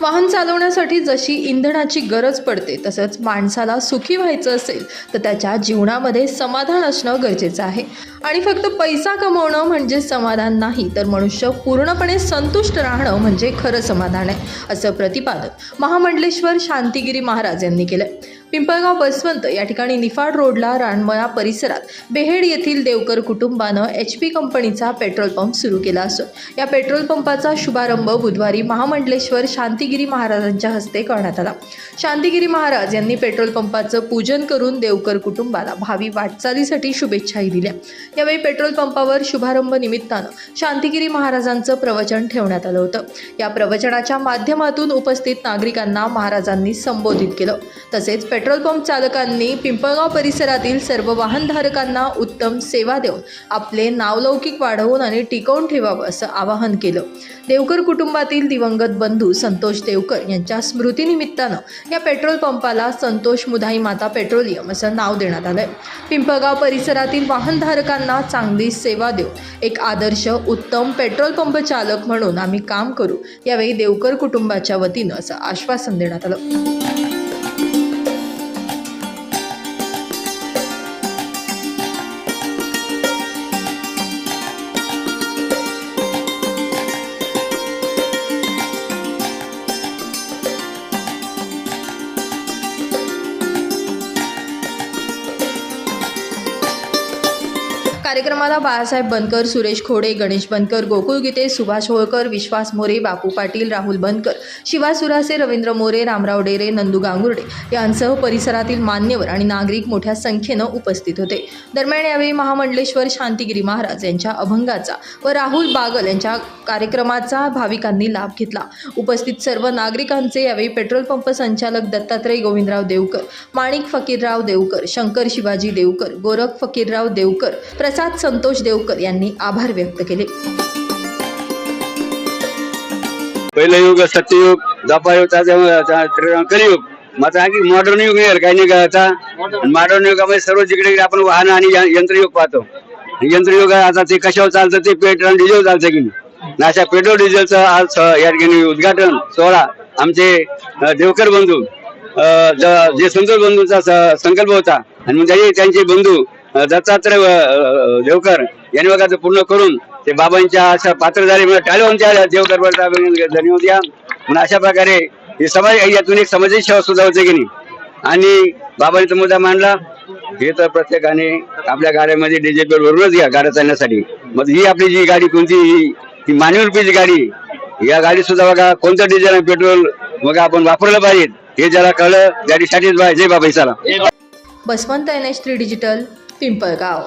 वाहन चालवण्यासाठी जशी इंधनाची गरज पडते तसंच माणसाला सुखी व्हायचं असेल तर त्याच्या जीवनामध्ये समाधान असणं गरजेचं आहे. आणि फक्त पैसा कमवणं म्हणजे समाधान नाही तर मनुष्य पूर्णपणे संतुष्ट राहणं म्हणजे खरं समाधान आहे असं प्रतिपादन महामंडलेश्वर शांतिगिरी महाराज यांनी केलं पिंपळगाव बसवंत या ठिकाणी निफाड रोडला रानमळा परिसरात बेहेड येथील देवकर कुटुंबानं एच पी कंपनीचा पेट्रोल पंप सुरू केला असून या पेट्रोल पंपाचा शुभारंभ बुधवारी महामंडलेश्वर शांतिगिरी महाराजांच्या हस्ते करण्यात आला. शांतिगिरी महाराज यांनी पेट्रोल पंपाचं पूजन करून देवकर कुटुंबाला भावी वाटचालीसाठी शुभेच्छाही दिल्या. यावेळी पेट्रोल पंपावर शुभारंभ निमित्तानं शांतिगिरी महाराजांचं प्रवचन ठेवण्यात आलं होतं. या प्रवचनाच्या माध्यमातून उपस्थित नागरिकांना महाराजांनी संबोधित केलं. तसेच पेट्रोल पंप चालकांनी पिंपळगाव परिसरातील सर्व वाहनधारकांना उत्तम सेवा देऊन आपले नावलौकिक वाढवून आणि टिकवून ठेवावं असं आवाहन केलं. देवकर कुटुंबातील दिवंगत बंधू संतोष देवकर यांच्या स्मृतीनिमित्तानं या पेट्रोल पंपाला संतोष मुधाई माता पेट्रोलियम असं नाव देण्यात आलं आहे पिंपळगाव परिसरातील वाहनधारकांना चांगली सेवा देऊन एक आदर्श उत्तम पेट्रोल पंप चालक म्हणून आम्ही काम करू. यावेळी देवकर कुटुंबाच्या वतीनं असं आश्वासन देण्यात आलं. कार्यक्रमाला बाळासाहेब बनकर सुरेश खोडे गणेश बनकर गोकुळ गीते सुभाष होळकर विश्वास मोरे बापू पाटील राहुल बनकर शिवा सुरासे रवींद्र मोरे रामराव डेरे नंदू गांगुर्डे यांसह परिसरातील मान्यवर आणि नागरिक मोठ्या संख्येनं उपस्थित होते. दरम्यान यावेळी महामंडलेश्वर शांतिगिरी महाराज यांच्या अभंगाचा व राहुल बागल यांच्या कार्यक्रमाचा भाविकांनी लाभ घेतला. उपस्थित सर्व नागरिकांचे यावेळी पेट्रोल पंप संचालक दत्तात्रय गोविंदराव देवकर माणिक फकीरराव देवकर शंकर शिवाजी देवकर गोरख फकीरराव देवकर प्रसाद संतोष देवकर यांनी आभार व्यक्त केले. पहिलं युग सत्ययुग द्वापारयुग त्याच्यामुळे कलियुग. मग आणखी मॉडर्न युग येईल काही नाही का आता? मॉडर्न युगामध्ये सर्व जिकडे आपण वाहन आणि यंत्रयुग पाहतो. यंत्रयुग आता ते कशावर चालतं? ते पेट्रोल डिझेल चालतं की नाही? अशा पेट्रोल डिझेलचं आज या ठिकाणी उद्घाटन सोहळा आमचे देवकर बंधू अं, जे संतोष बंधूंचा संकल्प होता. आणि मग त्यांचे बंधू दत्तात्रय देवकर यांनी बघा पूर्ण करून ते बाबांच्या अशा पात्र झाले म्हणजे टाळेवंच्या देवकर धन्यवाद द्या. म्हणून अशा प्रकारे हे समाज यातून एक समाजाची सेवा सुद्धा होते की नाही? आणि बाबांनी तो मुद्दा मांडला. हे तर प्रत्येकाने आपल्या गाड्यामध्ये डीजे पेट्रोल भरूनच घ्या गाड्या चालण्यासाठी. मग ही आपली जी गाडी कोणती ही मानवी रुपयाची गाडी या गाडी सुद्धा बघा कोणतं डिझेल पेट्रोल मग आपण वापरलं पाहिजे हे ज्याला कळलं गाडीसाठीच पाहिजे Jai Baba Baswant N H three digital. Pimpalgaon